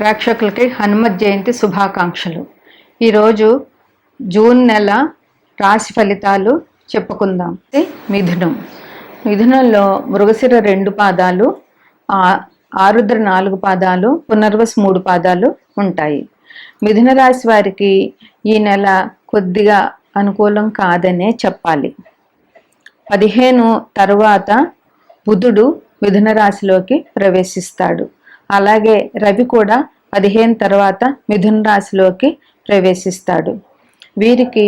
ప్రేక్షకులకి హనుమత్ జయంతి శుభాకాంక్షలు. ఈరోజు జూన్ నెల రాశి ఫలితాలు చెప్పుకుందాం. మిథునం. మిథునంలో మృగశిర రెండు పాదాలు ఆ- ఆరుద్ర నాలుగు పాదాలు పునర్వస్ మూడు పాదాలు ఉంటాయి. మిథున రాశి వారికి ఈ నెల కొద్దిగా అనుకూలం కాదనే చెప్పాలి. పదిహేను తరువాత బుధుడు మిథున రాశిలోకి ప్రవేశిస్తాడు. అలాగే రవి కూడా పదిహేను తర్వాత మిథున రాశిలోకి ప్రవేశిస్తాడు. వీరికి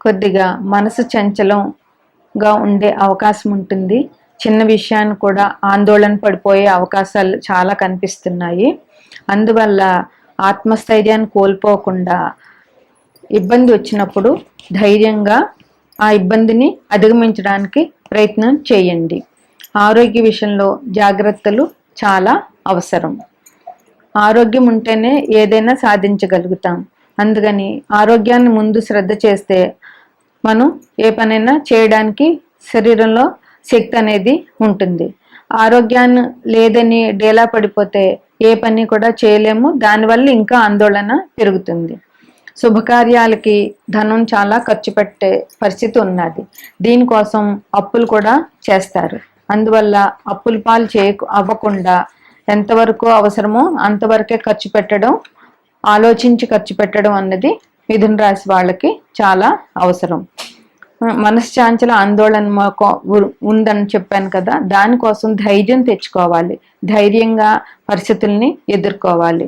కొద్దిగా మనసు చంచలంగా ఉండే అవకాశం ఉంటుంది. చిన్న విషయాన్ని కూడా ఆందోళన పడిపోయే అవకాశాలు చాలా కనిపిస్తున్నాయి. అందువల్ల ఆత్మస్థైర్యాన్ని కోల్పోకుండా ఇబ్బంది వచ్చినప్పుడు ధైర్యంగా ఆ ఇబ్బందిని అధిగమించడానికి ప్రయత్నం చేయండి. ఆరోగ్య విషయంలో జాగ్రత్తలు చాలా అవసరం. ఆరోగ్యం ఉంటేనే ఏదైనా సాధించగలుగుతాం. అందుకని ఆరోగ్యాన్ని ముందు శ్రద్ధ చేస్తే మనం ఏ పనైనా చేయడానికి శరీరంలో శక్తి అనేది ఉంటుంది. ఆరోగ్యాన్ని లేదని డేలా పడిపోతే ఏ పని కూడా చేయలేము. దానివల్ల ఇంకా ఆందోళన పెరుగుతుంది. శుభకార్యాలకి ధనం చాలా ఖర్చు పెట్టే పరిస్థితి ఉన్నది. దీనికోసం అప్పులు కూడా చేస్తారు. అందువల్ల అప్పుల పాలు చేయ అవ్వకుండా ఎంతవరకు అవసరమో అంతవరకే ఖర్చు పెట్టడం ఆలోచించి ఖర్చు పెట్టడం అన్నది మిథున రాశి వాళ్ళకి చాలా అవసరం. మనశ్శాంచల ఆందోళన ఉందని చెప్పాను కదా దానికోసం ధైర్యం తెచ్చుకోవాలి. ధైర్యంగా పరిస్థితుల్ని ఎదుర్కోవాలి.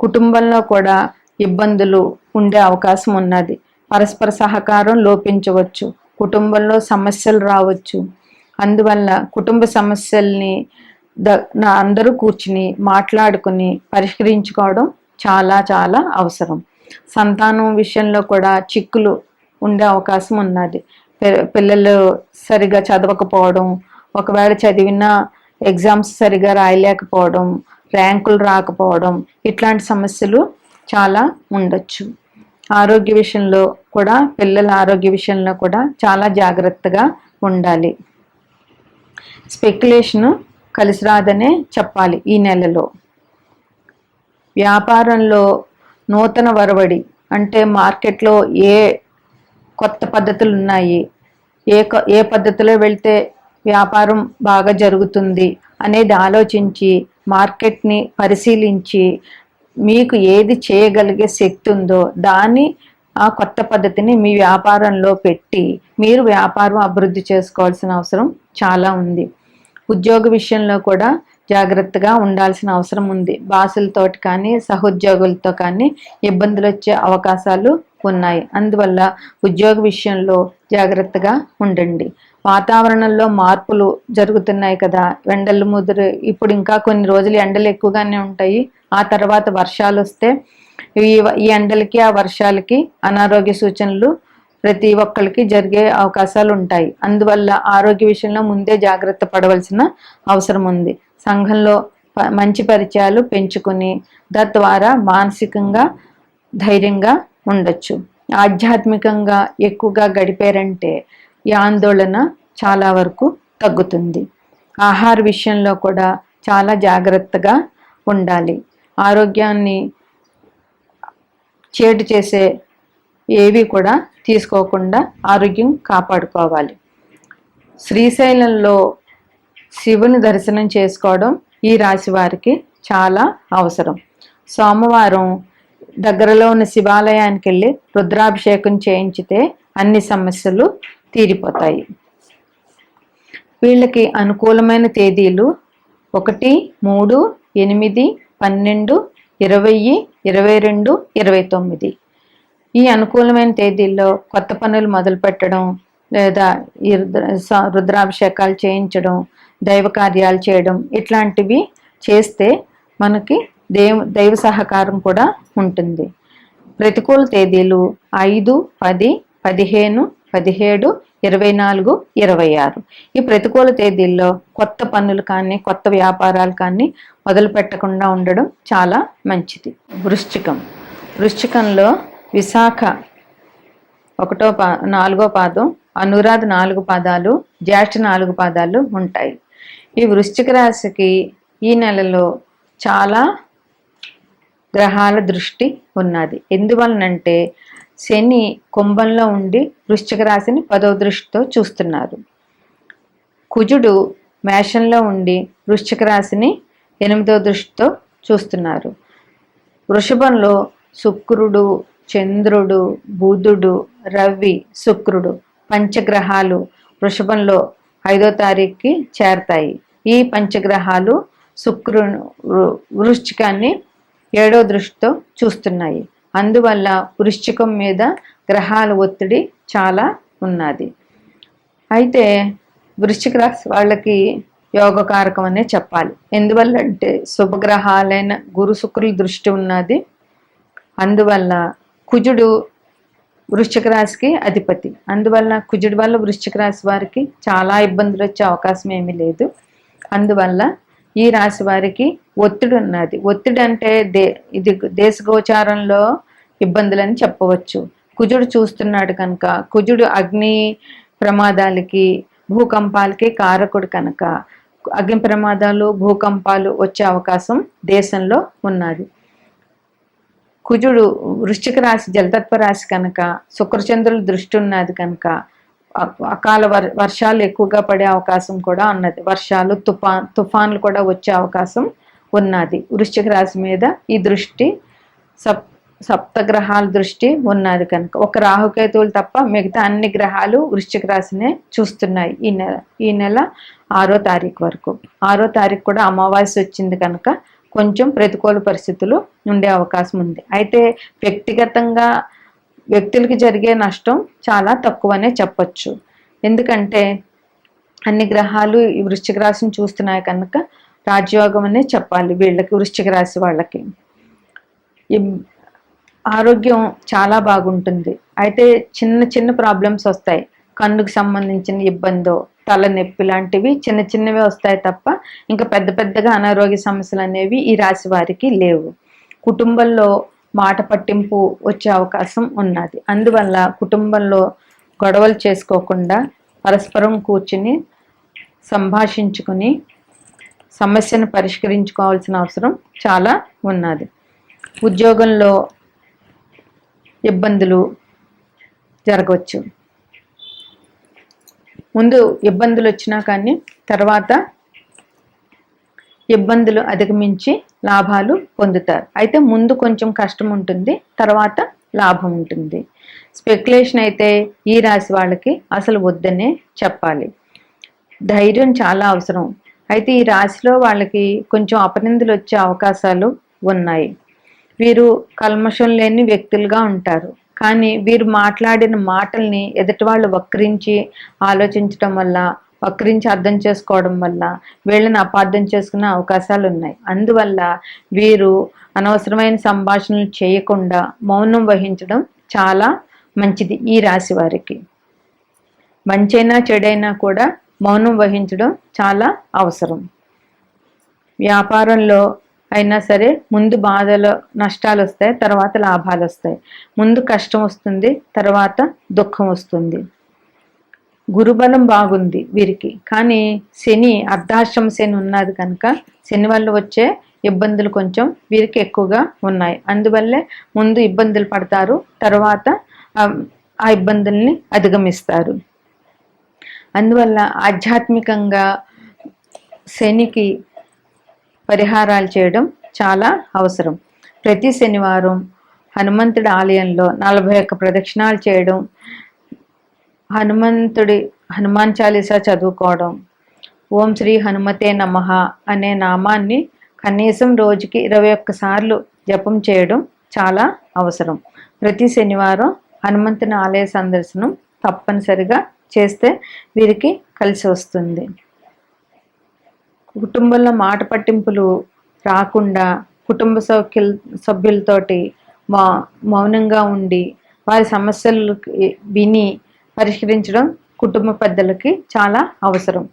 కుటుంబంలో కూడా ఇబ్బందులు ఉండే అవకాశం ఉన్నది. పరస్పర సహకారం లోపించవచ్చు. కుటుంబంలో సమస్యలు రావచ్చు. అందువల్ల కుటుంబ సమస్యల్ని ద నా అందరూ కూర్చుని మాట్లాడుకుని పరిష్కరించుకోవడం చాలా చాలా అవసరం. సంతానం విషయంలో కూడా చిక్కులు ఉండే అవకాశం ఉన్నది. పిల్లలు సరిగా చదవకపోవడం ఒకవేళ చదివిన ఎగ్జామ్స్ సరిగా రాయలేకపోవడం ర్యాంకులు రాకపోవడం ఇట్లాంటి సమస్యలు చాలా ఉండొచ్చు. ఆరోగ్య విషయంలో కూడా పిల్లల ఆరోగ్య విషయంలో కూడా చాలా జాగ్రత్తగా ఉండాలి. స్పెక్యులేషన్ కలిసి రాదనే చెప్పాలి ఈ నెలలో. వ్యాపారంలో నూతన వరవడి అంటే మార్కెట్లో ఏ కొత్త పద్ధతులు ఉన్నాయి ఏ ఏ పద్ధతిలో వెళ్తే వ్యాపారం బాగా జరుగుతుంది అనేది ఆలోచించి మార్కెట్ని పరిశీలించి మీకు ఏది చేయగలిగే శక్తి ఉందో దాన్ని ఆ కొత్త పద్ధతిని మీ వ్యాపారంలో పెట్టి మీరు వ్యాపారం అభివృద్ధి చేసుకోవాల్సిన అవసరం చాలా ఉంది. ఉద్యోగ విషయంలో కూడా జాగ్రత్తగా ఉండాల్సిన అవసరం ఉంది. బాసులతోటి కానీ సహోద్యోగులతో కానీ ఇబ్బందులు వచ్చే అవకాశాలు ఉన్నాయి. అందువల్ల ఉద్యోగ విషయంలో జాగ్రత్తగా ఉండండి. వాతావరణంలో మార్పులు జరుగుతున్నాయి కదా. ఎండలు ముదురు ఇప్పుడు ఇంకా కొన్ని రోజులు ఎండలు ఎక్కువగానే ఉంటాయి. ఆ తర్వాత వర్షాలు వస్తే ఈ ఈ ఎండలకి ఆ వర్షాలకి అనారోగ్య సూచనలు ప్రతి ఒక్కరికి జరిగే అవకాశాలు ఉంటాయి అందువల్ల ఆరోగ్య విషయంలో ముందే జాగ్రత్త పడవలసిన అవసరం ఉంది. సంఘంలో ప- మంచి పరిచయాలు పెంచుకుని తద్వారా మానసికంగా ధైర్యంగా ఉండొచ్చు. ఆధ్యాత్మికంగా ఎక్కువగా గడిపారంటే ఈ ఆందోళన చాలా వరకు తగ్గుతుంది. ఆహార విషయంలో కూడా చాలా జాగ్రత్తగా ఉండాలి. ఆరోగ్యాన్ని చేటు చేసే ఏవి కూడా తీసుకోకుండా ఆరోగ్యం కాపాడుకోవాలి. శ్రీశైలంలో శివుని దర్శనం చేసుకోవడం ఈ రాశి వారికి చాలా అవసరం. సోమవారం దగ్గరలో ఉన్న శివాలయానికి వెళ్ళి రుద్రాభిషేకం చేయించితే అన్ని సమస్యలు తీరిపోతాయి. వీళ్ళకి అనుకూలమైన తేదీలు ఒకటి మూడు ఎనిమిది పన్నెండు ఇరవై ఇరవై రెండు ఇరవై తొమ్మిది. ఈ అనుకూలమైన తేదీల్లో కొత్త పనులు మొదలు పెట్టడం లేదా ఈ స- రుద్రాభిషేకాలు చేయించడం దైవ కార్యాలు చేయడం ఇట్లాంటివి చేస్తే మనకి దేవ దైవ సహకారం కూడా ఉంటుంది. ప్రతికూల తేదీలు ఐదు పది పదిహేను పదిహేడు ఇరవై నాలుగు ఇరవై ఆరు. ఈ ప్రతికూల తేదీల్లో కొత్త పనులు కానీ కొత్త వ్యాపారాలు కానీ మొదలు పెట్టకుండా ఉండడం చాలా మంచిది. వృశ్చికం. వృశ్చికంలో విశాఖ ఒకటో పా నాలుగో పాదం అనురాధ నాలుగు పాదాలు జ్యేష్ఠ నాలుగు పాదాలు ఉంటాయి. ఈ వృశ్చిక రాశికి ఈ నెలలో చాలా గ్రహాల దృష్టి ఉన్నది. ఎందువలనంటే శని కుంభంలో ఉండి వృశ్చిక రాశిని పదవ దృష్టితో చూస్తున్నారు. కుజుడు మేషంలో ఉండి వృశ్చిక రాశిని ఎనిమిదవ దృష్టితో చూస్తున్నారు. వృషభంలో శుక్రుడు చంద్రుడు బుధుడు రవి శుక్రుడు పంచగ్రహాలు వృషభంలో ఐదో తారీఖుకి చేరతాయి. ఈ పంచగ్రహాలు శుక్రు వృశ్చికాన్ని ఏడో దృష్టితో చూస్తున్నాయి. అందువల్ల వృశ్చికం మీద గ్రహాల ఒత్తిడి చాలా ఉన్నది. అయితే వృశ్చిక రాశి వాళ్ళకి యోగకారకం అనే చెప్పాలి. ఎందువల్ల అంటే శుభగ్రహాలైన గురు శుక్రుల దృష్టి ఉన్నది. అందువల్ల కుజుడు వృశ్చిక రాశికి అధిపతి. అందువల్ల కుజుడి వల్ల వృశ్చిక రాశి వారికి చాలా ఇబ్బందులు వచ్చే అవకాశం ఏమీ లేదు. అందువల్ల ఈ రాశి వారికి ఒత్తిడి ఉన్నది. ఒత్తిడి అంటే దే ఇది దేశ గోచారంలో ఇబ్బందులని చెప్పవచ్చు. కుజుడు చూస్తున్నాడు కనుక కుజుడు అగ్ని ప్రమాదాలకి భూకంపాలకి కారకుడు కనుక అగ్ని ప్రమాదాలు భూకంపాలు వచ్చే అవకాశం దేశంలో ఉన్నది. కుజుడు వృశ్చిక రాశి జలతత్వ రాశి కనుక శుక్రచంద్రుల దృష్టి ఉన్నది కనుక అకాల వర్షాలు ఎక్కువగా పడే అవకాశం కూడా ఉన్నది. వర్షాలు తుఫాన్ తుఫాన్లు కూడా వచ్చే అవకాశం ఉన్నది. వృశ్చిక రాశి మీద ఈ దృష్టి సప్ సప్తగ్రహాల దృష్టి ఉన్నది కనుక. ఒక రాహుకేతువులు తప్ప మిగతా అన్ని గ్రహాలు వృశ్చిక రాశినే చూస్తున్నాయి ఈ నెల ఈ నెల ఆరో తారీఖు వరకు. ఆరో తారీఖు కూడా అమావాస్య వచ్చింది కనుక కొంచెం ప్రతికూల పరిస్థితులు ఉండే అవకాశం ఉంది. అయితే వ్యక్తిగతంగా వ్యక్తులకి జరిగే నష్టం చాలా తక్కువనే చెప్పచ్చు. ఎందుకంటే అన్ని గ్రహాలు ఈ వృశ్చిక రాశిని చూస్తున్నాయి కనుక రాజ్యోగం అనే చెప్పాలి వీళ్ళకి వృశ్చిక రాశి వాళ్ళకి. ఆరోగ్యం చాలా బాగుంటుంది. అయితే చిన్న చిన్న ప్రాబ్లమ్స్ వస్తాయి. కన్నుకు సంబంధించిన ఇబ్బందో తలనొప్పి లాంటివి చిన్న చిన్నవి వస్తాయి తప్ప ఇంకా పెద్ద పెద్దగా అనారోగ్య సమస్యలు అనేవి ఈ రాశి వారికి లేవు. కుటుంబంలో మాట పట్టింపు వచ్చే అవకాశం ఉన్నది. అందువల్ల కుటుంబంలో గొడవలు చేసుకోకుండా పరస్పరం కూర్చుని సంభాషించుకుని సమస్యను పరిష్కరించుకోవాల్సిన అవసరం చాలా ఉన్నది. ఉద్యోగంలో ఇబ్బందులు జరగవచ్చు. ముందు ఇబ్బందులు వచ్చినా కానీ తర్వాత ఇబ్బందులు అధిగమించి లాభాలు పొందుతారు. అయితే ముందు కొంచెం కష్టం ఉంటుంది తర్వాత లాభం ఉంటుంది. స్పెక్యులేషన్ అయితే ఈ రాశి వాళ్ళకి అసలు వద్దనే చెప్పాలి. ధైర్యం చాలా అవసరం. అయితే ఈ రాశిలో వాళ్ళకి కొంచెం అపనిందులు వచ్చే అవకాశాలు ఉన్నాయి. వీరు కల్మషం లేని వ్యక్తులుగా ఉంటారు. కానీ వీరు మాట్లాడిన మాటల్ని ఎదుటి వాళ్ళు వక్రించి ఆలోచించడం వల్ల వక్రించి అర్థం చేసుకోవడం వల్ల వీళ్ళని అపార్థం చేసుకునే అవకాశాలు ఉన్నాయి అందువల్ల వీరు అనవసరమైన సంభాషణలు చేయకుండా మౌనం వహించడం చాలా మంచిది ఈ రాశి వారికి. మంచైనా చెడైనా కూడా మౌనం వహించడం చాలా అవసరం. వ్యాపారంలో అయినా సరే ముందు బాధలు నష్టాలు వస్తాయి తర్వాత లాభాలు వస్తాయి. ముందు కష్టం వస్తుంది తర్వాత దుఃఖం వస్తుంది. గురుబలం బాగుంది వీరికి. కానీ శని అర్ధాశ్రమ శని ఉన్నది కనుక శని వల్ల వచ్చే ఇబ్బందులు కొంచెం వీరికి ఎక్కువగా ఉన్నాయి. అందువల్లే ముందు ఇబ్బందులు పడతారు తర్వాత ఆ ఇబ్బందుల్ని అధిగమిస్తారు. అందువల్ల ఆధ్యాత్మికంగా శనికి పరిహారాలు చేయడం చాలా అవసరం. ప్రతి శనివారం హనుమంతుడి ఆలయంలో నలభై ఒక్క ప్రదక్షిణాలు చేయడం హనుమంతుడి హనుమాన్ చాలీసా చదువుకోవడం ఓం శ్రీ హనుమతే నమ అనే నామాన్ని కనీసం రోజుకి ఇరవై ఒక్కసార్లు జపం చేయడం చాలా అవసరం. ప్రతి శనివారం హనుమంతుని ఆలయ సందర్శనం తప్పనిసరిగా చేస్తే వీరికి కలిసి వస్తుంది. కుటుంబంలో మాట పట్టింపులు రాకుండా కుటుంబ సౌఖ్యుల సభ్యులతోటి మా మౌనంగా ఉండి వారి సమస్యలు విని పరిష్కరించడం కుటుంబ పెద్దలకి చాలా అవసరం.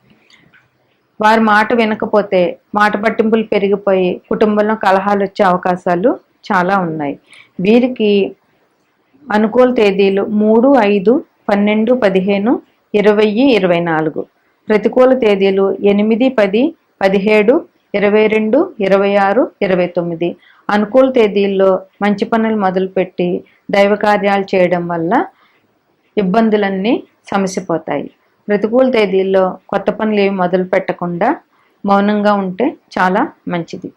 వారి మాట వినకపోతే మాట పట్టింపులు పెరిగిపోయి కుటుంబంలో కలహాలు వచ్చే అవకాశాలు చాలా ఉన్నాయి. వీరికి అనుకూల తేదీలు మూడు ఐదు పన్నెండు పదిహేను ఇరవై ఇరవై నాలుగు. ప్రతికూల తేదీలు ఎనిమిది పది పదిహేడు ఇరవై రెండు ఇరవై ఆరు ఇరవై తొమ్మిది. అనుకూల తేదీల్లో మంచి పనులు మొదలుపెట్టి దైవ కార్యాలు చేయడం వల్ల ఇబ్బందులన్నీ సమసిపోతాయి. ప్రతికూల తేదీల్లో కొత్త పనులు ఏవి మొదలు పెట్టకుండా మౌనంగా ఉంటే చాలా మంచిది.